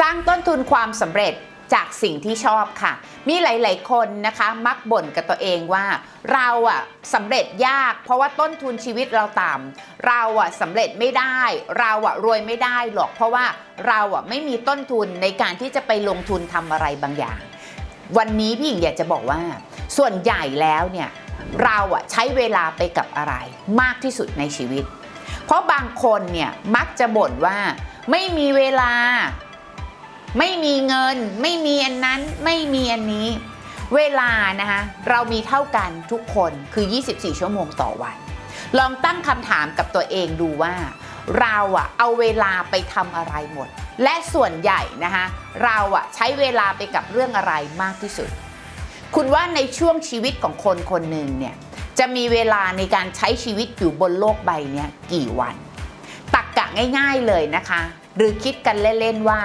สร้างต้นทุนความสำเร็จจากสิ่งที่ชอบค่ะ มีหลาย ๆ คนนะคะมักบ่นกับตัวเองว่า เราอะสำเร็จยาก เพราะว่าต้นทุนชีวิตเราต่ำเราอะสำเร็จไม่ได้ เราอะรวยไม่ได้หรอก เพราะว่าเราอะไม่มีต้นทุนในการที่จะไปลงทุนทำอะไรบางอย่าง วันนี้พี่หญิงอยากจะบอกว่า ส่วนใหญ่แล้วเนี่ยเราอะใช้เวลาไปกับอะไร มากที่สุดในชีวิต เพราะบางคนเนี่ยมักจะบ่นว่าไม่มีเวลา ไม่มีเงิน ไม่มีอันนั้นไม่มีอันนี้ เวลานะคะเรามีเท่ากันทุกคนคือ 24 ชั่วโมงต่อวัน ลองตั้งคำถามกับตัวเองดูว่า เราอะเอาเวลาไปทำอะไรหมด และส่วนใหญ่นะคะเราอะใช้เวลาไปกับเรื่องอะไรมากที่สุด คุณว่าในช่วงชีวิตของคนคนหนึ่งเนี่ยจะมีเวลาในการใช้ชีวิตอยู่บนโลกใบนี้กี่วัน ตักกะง่ายๆเลยนะคะ หรือคิดกันเล่นๆว่า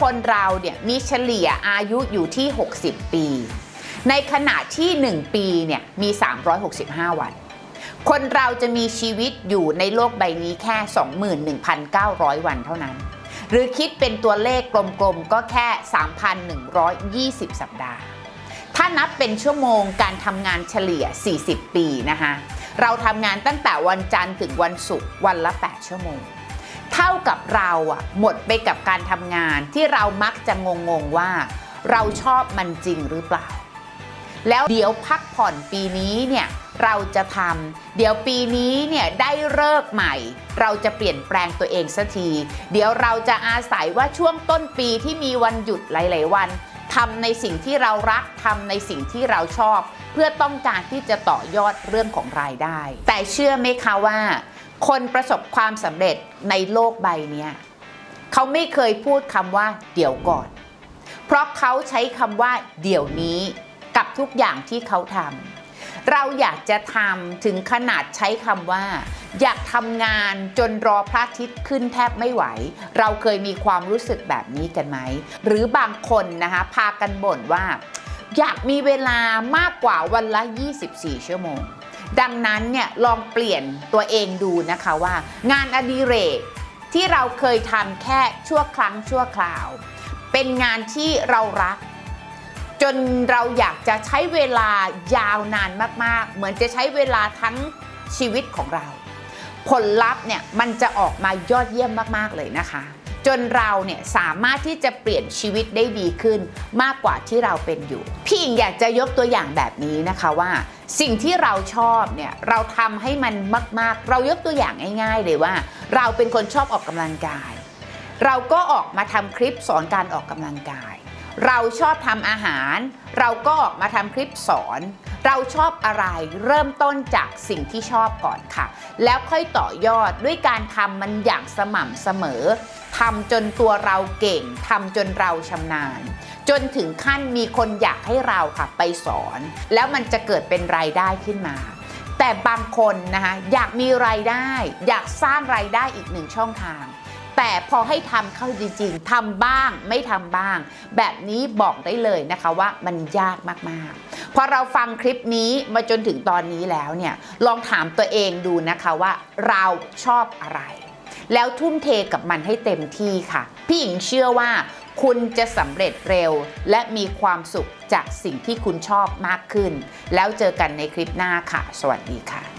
คนเราเนี่ยมีเฉลี่ยอายุอยู่ที่ 60 ปี ในขณะที่ 1 ปีเนี่ยมี 365 วัน คนเราจะมีชีวิตอยู่ในโลกใบนี้แค่ 21,900 วันเท่านั้น หรือคิดเป็นตัวเลขกลมๆก็แค่ 3,120 สัปดาห์ ถ้านับเป็นชั่วโมงการทำงานเฉลี่ย 40 ปีนะคะเราทำงานตั้งแต่วันจันทร์ถึงวันศุกร์วันละ 8 ชั่วโมง เท่ากับเราอะหมดไปกับการทำงานที่เรามักจะงงๆว่า เราชอบมันจริงหรือเปล่า แล้วเดี๋ยวพักผ่อนปีนี้เนี่ยเราจะทำเดี๋ยวปีนี้เนี่ยได้เลิกใหม่ เราจะเปลี่ยนแปลงตัวเองสักที เดี๋ยวเราจะอาศัยว่าช่วงต้นปีที่มีวันหยุดหลาย ๆ วันทำในสิ่งที่เรารักทำในสิ่งที่เราชอบ เพื่อต้องการที่จะต่อยอดเรื่องของรายได้ แต่เชื่อไหมคะว่า คนประสบความสำเร็จในโลกใบนี้เขาไม่เคยพูดคำว่าเดี๋ยวก่อน เพราะเขาใช้คำว่าเดี๋ยวนี้กับทุกอย่างที่เขาทำเราอยากจะทำถึงขนาดใช้คำว่า อยากทำงานจนรอพระอาทิตย์ขึ้นแทบไม่ไหว เราเคยมีความรู้สึกแบบนี้กันไหม หรือบางคนนะคะพากันบ่นว่า อยากมีเวลามากกว่าวันละ 24 ชั่วโมง ดังนั้นเนี่ยลองเปลี่ยนตัวเองดูนะคะว่า งานอดิเรกที่เราเคยทำแค่ชั่วครั้งชั่วคราว เป็นงานที่เรารัก จนเราอยากจะใช้เวลายาวนานมากๆ เหมือนจะใช้เวลาทั้งชีวิตของเรา ผลลัพธ์เนี่ยมันจะออกมายอดเยี่ยมมากๆเลยนะคะ จนเราเนี่ยสามารถที่จะเปลี่ยนชีวิตได้ดีขึ้นมากกว่าที่เราเป็นอยู่ พี่อิงอยากจะยกตัวอย่างแบบนี้นะคะว่า สิ่งที่เราชอบเนี่ยเราทำให้มันมาก ๆ เรายกตัวอย่างง่าย ๆ เลยว่า เราเป็นคนชอบออกกำลังกาย เราก็ออกมาทำคลิปสอนการออกกำลังกาย เราชอบทำอาหาร เราก็ออกมาทำคลิปสอน เราชอบอะไรเริ่มต้นจากสิ่งที่ชอบก่อนค่ะ แล้วค่อยต่อยอดด้วยการทำมันอย่างสม่ำเสมอทำจนตัวเราเก่งทำจนเราชำนาญ จนถึงขั้นมีคนอยากให้เราค่ะไปสอน แล้วมันจะเกิดเป็นรายได้ขึ้นมาแต่บางคนนะคะอยากมีรายได้ อยากสร้างรายได้อีกหนึ่งช่องทาง แต่พอให้ทำเข้าจริงๆทำบ้างไม่ทำบ้าง แบบนี้บอกได้เลยนะคะว่ามันยากมากๆ พอเราฟังคลิปนี้มาจนถึงตอนนี้แล้วเนี่ยลองถามตัวเองดูนะคะว่าเราชอบอะไร แล้วทุ่มเทกับมันให้เต็มที่ค่ะ พี่หญิงเชื่อว่าคุณจะสำเร็จเร็ว และมีความสุขจากสิ่งที่คุณชอบมากขึ้น แล้วเจอกันในคลิปหน้าค่ะ สวัสดีค่ะ